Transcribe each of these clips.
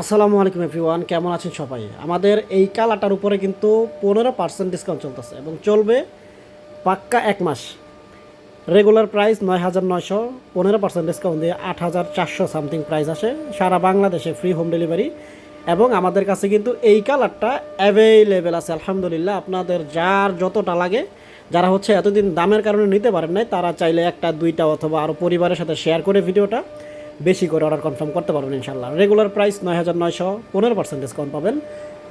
আসসালামু আলাইকুম এভরিওয়ান, কেমন আছেন সবাই? আমাদের এই কালাটার উপরে কিন্তু পনেরো পার্সেন্ট ডিসকাউন্ট চলতেছে এবং চলবে পাক্কা এক মাস। রেগুলার প্রাইস নয় হাজার নয়শো, পনেরো পার্সেন্ট ডিসকাউন্ট দিয়ে আট হাজার চারশো সামথিং প্রাইস আসে। সারা বাংলাদেশে ফ্রি হোম ডেলিভারি এবং আমাদের কাছে কিন্তু এই কালারটা অ্যাভেলেবেল আছে, আলহামদুলিল্লাহ। আপনাদের যার যতটা লাগে, যারা হচ্ছে এতদিন দামের কারণে নিতে পারেন নাই, তারা চাইলে একটা, দুইটা অথবা আরও পরিবারের সাথে শেয়ার করে ভিডিওটা। বেশি করে অর্ডার কনফার্ম করতে পারবেন ইনশাল্লাহ রেগুলার প্রাইস নয় হাজার নয়শো পনেরো পার্সেন্ট ডিসকাউন্ট পাবেন।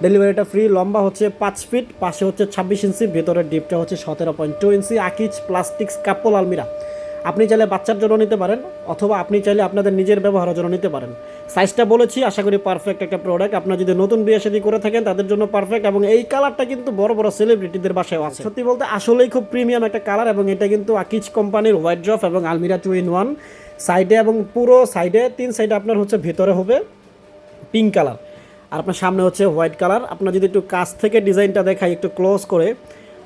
ডেলিভারিটা ফ্রি লম্বা হচ্ছে পাঁচ ফিট পাশে হচ্ছে ছাব্বিশ ইঞ্চি ভেতরের ডিপটা হচ্ছে সতেরো point two inch Akij plastics couple আলমিরা আপনি চাইলে বাচ্চার জন্য নিতে পারেন, অথবা আপনি চাইলে আপনাদের নিজের ব্যবহারের জন্য নিতে পারেন। সাইজটা বলেছি, আশা করি পারফেক্ট একটা প্রোডাক্ট আপনার যদি নতুন বিয়ে শাদী করে থাকেন, তাদের জন্য পারফেক্ট এবং এই কালারটা কিন্তু বড় বড় সেলিব্রিটিদের বাসায় আছে। সত্যি বলতে আসলেই খুব প্রিমিয়াম একটা কালার এবং এটা কিন্তু আকিজ কোম্পানির হোয়াইট ড্রফ এবং আলমিরা টু ইন ওয়ান সাইডে এবং পুরো সাইডে, তিন সাইডে আপনার হচ্ছে ভিতরে হবে পিঙ্ক কালার আর আপনার সামনে হচ্ছে হোয়াইট কালার আপনার যদি একটু কাছ থেকে ডিজাইনটা দেখাই, একটু ক্লোজ করে,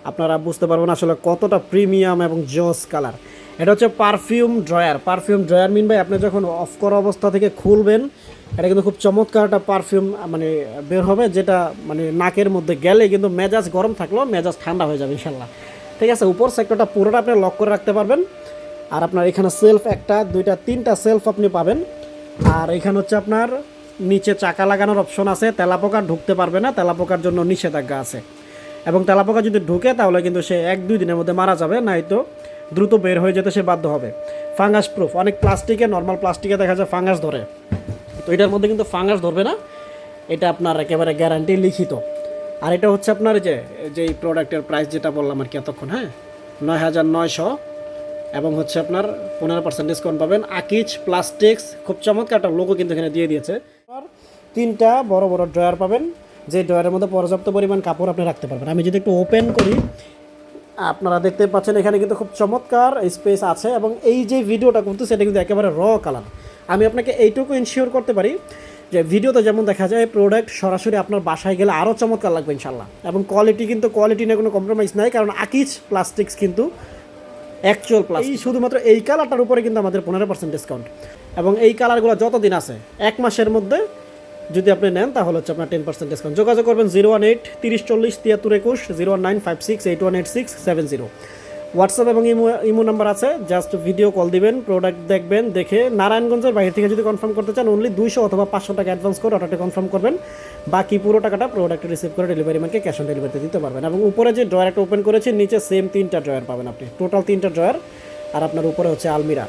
আপনারা বুঝতে পারবেন আসলে কতটা প্রিমিয়াম এবং জস কালার এটা হচ্ছে perfume drawer perfume drawer mean ভাই, আপনি যখন অফ করা অবস্থা থেকে খুলবেন, এটা কিন্তু খুব চমৎকার একটা পারফিউম মানে বের হবে, যেটা মানে নাকের মধ্যে গেলে কিন্তু মেজাজ গরম থাকলেও মেজাজ ঠান্ডা হয়ে যাবে ইনশাল্লাহ ঠিক আছে, উপর সেক্টরটা পুরোটা আপনি লক করে রাখতে পারবেন। আর আপনার এখানে সেলফ একটা, দুইটা, তিনটা সেলফ আপনি পাবেন। আর এখানে হচ্ছে আপনার নিচে চাকা লাগানোর অপশন আছে, তেলাপোকা ঢুকতে পারবে না, তেলাপোকার জন্য নিষেধাজ্ঞা আছে। এবং তেলাপোকা যদি ঢুকে, তাহলে কিন্তু সে এক, দুই দিনের মধ্যে মারা যাবে নয়তো দ্রুত বের হয়ে যেতে সে বাধ্য হবে। ফাঙ্গাস প্রুফ অনেক প্লাস্টিকে নর্মাল প্লাস্টিকে দেখা যায় ফাঙ্গাস ধরে। তো এটার মধ্যে কিন্তু ফাঙ্গাস ধরবে না, এটা আপনার একেবারে গ্যারান্টি লিখিত। আর এটা হচ্ছে আপনার যে যে এই প্রোডাক্টের প্রাইস যেটা বললাম আর কি এতক্ষণ হ্যাঁ? নয় হাজার নয়শো এবং হচ্ছে আপনার পনেরো পার্সেন্ট ডিসকাউন্ট পাবেন। আকিজ প্লাস্টিক্স খুব চমৎকার একটা লোগো কিন্তু এখানে দিয়ে দিয়েছে। আর তিনটা বড় বড় ড্রয়ার পাবেন। যে ড্রয়ারের মধ্যে পর্যাপ্ত পরিমাণ কাপড় আপনি রাখতে পারবেন। আমি যদি একটু ওপেন করি, আপনারা দেখতে পাচ্ছেন এখানে কিন্তু খুব চমৎকার স্পেস আছে এবং এই যে ভিডিওটা কিন্তু সেটা কিন্তু একেবারে র কালার আমি আপনাকে এইটুকু ইনশিওর করতে পারি যে ভিডিওতে যেমন দেখা যায় প্রোডাক্ট সরাসরি আপনার বাসায় গেলে আরও চমৎকার লাগবে ইনশাল্লাহ এবং কোয়ালিটি কিন্তু কোয়ালিটি নিয়ে কোনো কম্প্রোমাইজ নাই, কারণ আকিজ প্লাস্টিক্স কিন্তু অ্যাকচুয়াল প্লাস এই শুধুমাত্র এই কালারটার উপরে কিন্তু আমাদের পনেরো পার্সেন্ট ডিসকাউন্ট এবং এই কালারগুলো যতদিন আছে, এক মাসের মধ্যে যদি আপনি নেন, তাহলে হচ্ছে আপনার টেন পার্সেন্ট ডিসকাউন্ট যোগাযোগ করবেন জিরো ওয়ান এইট তিরিশ চল্লিশ তিয়াত্তর একুশ, zero one nine five six, eight one eight six seven zero. WhatsApp এবং ইমো ইমো নাম্বার আছে জাস্ট ভিডিও কল দিবেন প্রোডাক্ট দেখবেন, দেখে নারায়ণগঞ্জের বাইরে থেকে যদি কনফার্ম করতে চান অনলি দুইশো অথবা পাঁচশো টাকা অ্যাডভান্স করে অর্ডারটা কনফার্ম করবেন। বাকি পুরো টাকাটা প্রোডাক্ট রিসিভ করে ডেলিভারি ম্যানকে ক্যাশ অন ডেলিভারিতে দিতে পারবেন। এবং উপরে যে ড্রয়ারটা ওপেন করেছি, নিচে সেম তিনটা ড্রয়ার পাবেন আপনি। টোটাল তিনটা ড্রয়ার আর আপনার উপরে হচ্ছে আলমিরা।